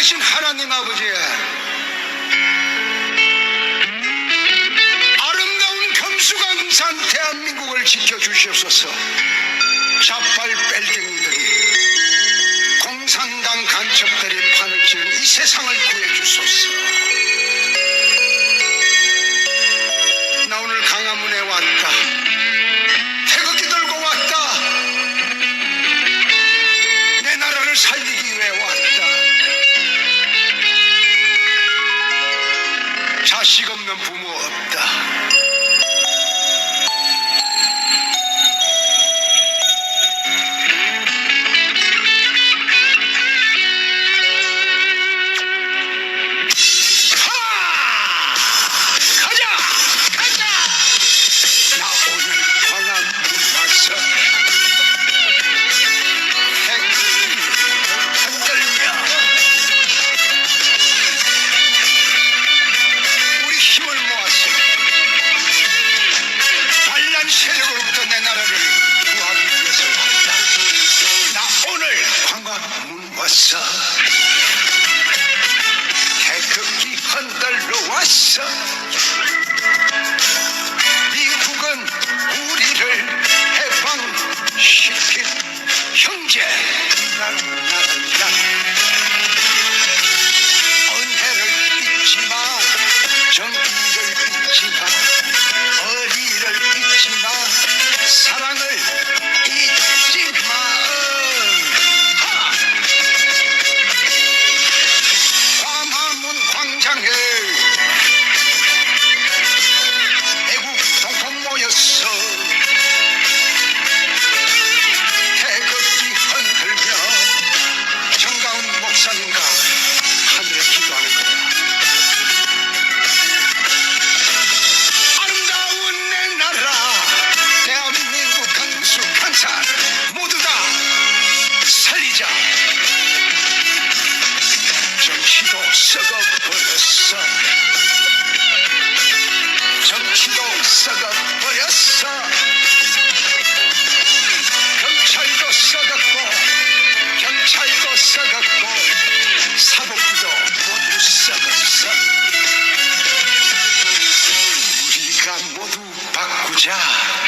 살아계신 하나님 아버지 아름다운 금수강산 대한민국을 지켜주시옵소서. 자빨 뺄갱이들이 공산당 간첩들이 판을 치는 이 세상을 구해주소서 부 왔어. 태극기 흔들러 왔어. 미국은 우리를 해방시킨 형제. 나라 정치도 썩어버렸어 경찰도 썩었고 경찰도 썩었고 사법부도 모두 썩었어. 우리가 모두 바꾸자.